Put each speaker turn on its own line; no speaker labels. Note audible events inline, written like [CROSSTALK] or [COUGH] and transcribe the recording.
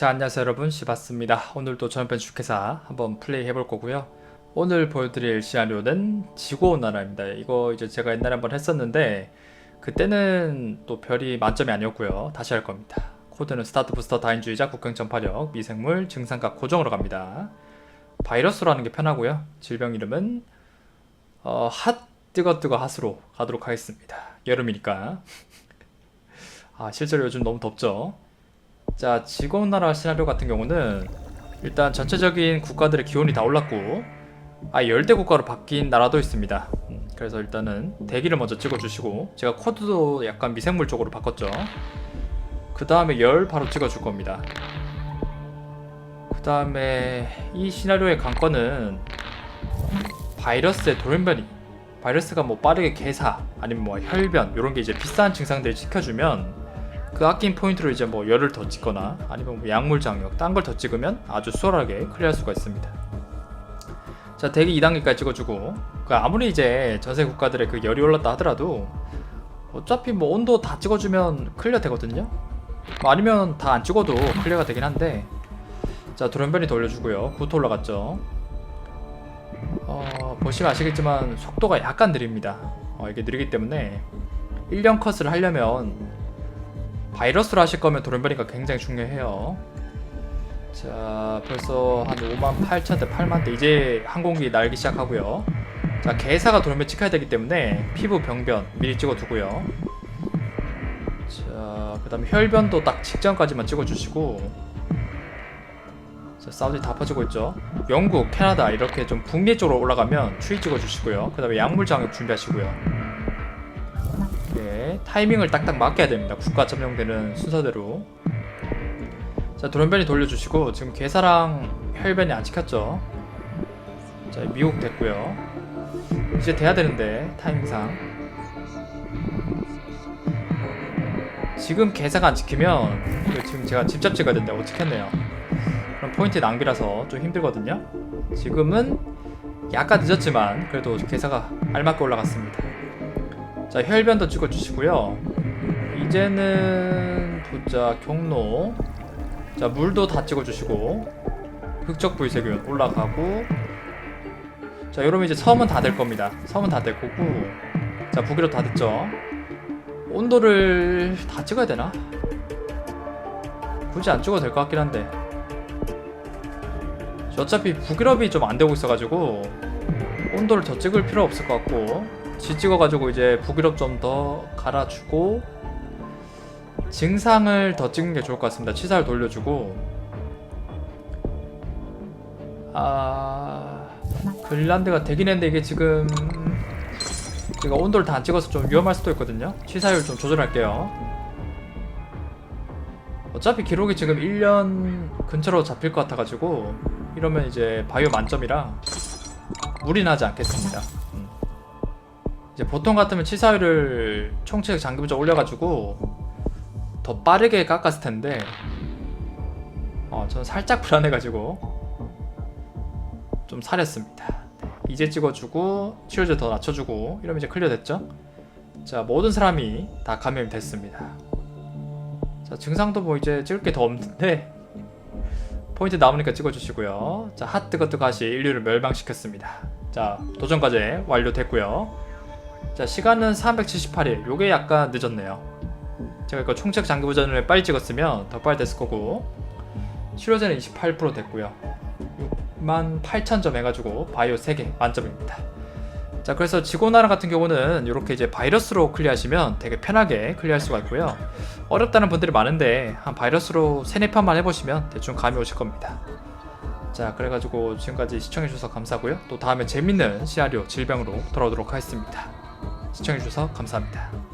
자 안녕하세요 여러분. 시바스입니다. 오늘도 전편 주캐사 한번 플레이 해볼 거고요. 오늘 보여드릴 시나리오는 지구온 나라입니다. 이거 이제 제가 옛날에 한번 했었는데 그때는 또 별이 만점이 아니었고요. 다시 할 겁니다. 코드는 스타트 부스터 다인주의자 국경 전파력 미생물 증상각 고정으로 갑니다. 바이러스로 하는 게 편하고요. 질병 이름은 어, 핫 뜨거 뜨거 핫으로 가도록 하겠습니다. 여름이니까. [LAUGHS] 아 실제로 요즘 너무 덥죠 자, 지구온나라 시나리오 같은 경우는 일단 전체적인 국가들의 기온이 다 올랐고 아 열대 국가로 바뀐 나라도 있습니다. 음, 그래서 일단은 대기를 먼저 찍어주시고 제가 코드도 약간 미생물 쪽으로 바꿨죠. 그 다음에 열 바로 찍어줄 겁니다. 그 다음에 이 시나리오의 관건은 바이러스의 돌연변이 바이러스가 뭐 빠르게 개사 아니면 뭐 혈변 이런 게 이제 비싼 증상들을 지켜주면 그 아낀 포인트로 이제 뭐 열을 더 찍거나 아니면 뭐 약물 장력 딴 걸 더 찍으면 아주 수월하게 클리어할 수가 있습니다. 자 대기 2단계까지 찍어주고 그 아무리 이제 전세 국가들의 그 열이 올랐다 하더라도 어차피 뭐 온도 다 찍어주면 클리어 되거든요. 뭐 아니면 다 안 찍어도 클리어가 되긴 한데 자 돌연변이 돌려주고요. 구토 올라갔죠. 어, 보시면 아시겠지만 속도가 약간 느립니다. 어, 이게 느리기 때문에 1년 컷을 하려면 바이러스로 하실 거면 돌연변이가 굉장히 중요해요. 자, 벌써 한 5만 8천 대 8만 대 이제 항공기 날기 시작하고요. 자, 개사가 돌연변 찍혀야 되기 때문에 피부 병변 미리 찍어두고요. 자, 그 다음에 혈변도 딱 직전까지만 찍어주시고. 자, 사우디 다 퍼지고 있죠. 영국, 캐나다 이렇게 좀 북미 쪽으로 올라가면 추위 찍어주시고요. 그 다음에 약물 장애 준비하시고요. 예, 타이밍을 딱딱 맞게 해야 됩니다. 국가 점령되는 순서대로. 자, 돌연변이 돌려주시고 지금 괴사랑 혈변이 안 찍혔죠. 자, 미국 됐고요. 이제 돼야 되는데 타이밍상. 지금 괴사가 안 찍히면 이거 지금 제가 직접 찍어야 된다고 찍혔네요. 그럼 포인트 낭비라서 좀 힘들거든요. 지금은 약간 늦었지만 그래도 괴사가 알맞게 올라갔습니다. 자 혈변도 찍어주시고요. 이제는 보자 경로. 자 물도 다 찍어주시고 흑적 불세균 올라가고. 자 여러분 이제 섬은 다 될 겁니다. 섬은 다 될 거고. 자 북유럽 다 됐죠? 온도를 다 찍어야 되나? 굳이 안 찍어도 될 것 같긴 한데. 어차피 북유럽이 좀 안 되고 있어가지고 온도를 더 찍을 필요 없을 것 같고 지 찍어가지고 이제 북유럽 좀 더 갈아주고 증상을 더 찍는 게 좋을 것 같습니다. 치사를 돌려주고 아 그린란드가 되긴 했는데 이게 지금 제가 온도를 다 안 찍어서 좀 위험할 수도 있거든요. 치사율 좀 조절할게요. 어차피 기록이 지금 1년 근처로 잡힐 것 같아가지고 이러면 이제 바이오 만점이라 무리 나지 않겠습니다. 이제 보통 같으면 치사율을 총책 장기부터 올려가지고 더 빠르게 깎았을 텐데 어, 저는 살짝 [LAUGHS] 불안해가지고 좀 사렸습니다. 네, 이제 찍어주고 치료제 더 낮춰주고 이러면 이제 클리어 됐죠? 자 모든 사람이 다 감염이 됐습니다. 자 증상도 뭐 이제 찍을 게 더 없는데 [LAUGHS] 포인트 남으니까 찍어주시고요. 자 핫뜨거뜨거 하시 인류를 멸망시켰습니다. 자 도전 과제 완료됐고요. 자 시간은 378일. 요게 약간 늦었네요. 제가 이거 총책 장기부전을 빨리 찍었으면 더 빨리 됐을 거고. 치료제는 28% 됐고요. 6만 8천 점 해가지고 바이오 3개 만점입니다. 자 그래서 지고나라 같은 경우는 이렇게 이제 바이러스로 클리어하시면 되게 편하게 클리어할 수가 있고요. 어렵다는 분들이 많은데 한 바이러스로 3, 4판만 해보시면 대충 감이 오실 겁니다. 자 그래가지고 지금까지 시청해주셔서 감사하고요. 또 다음에 재밌는 시나리오 질병으로 돌아오도록 하겠습니다 시청해주셔서 감사합니다.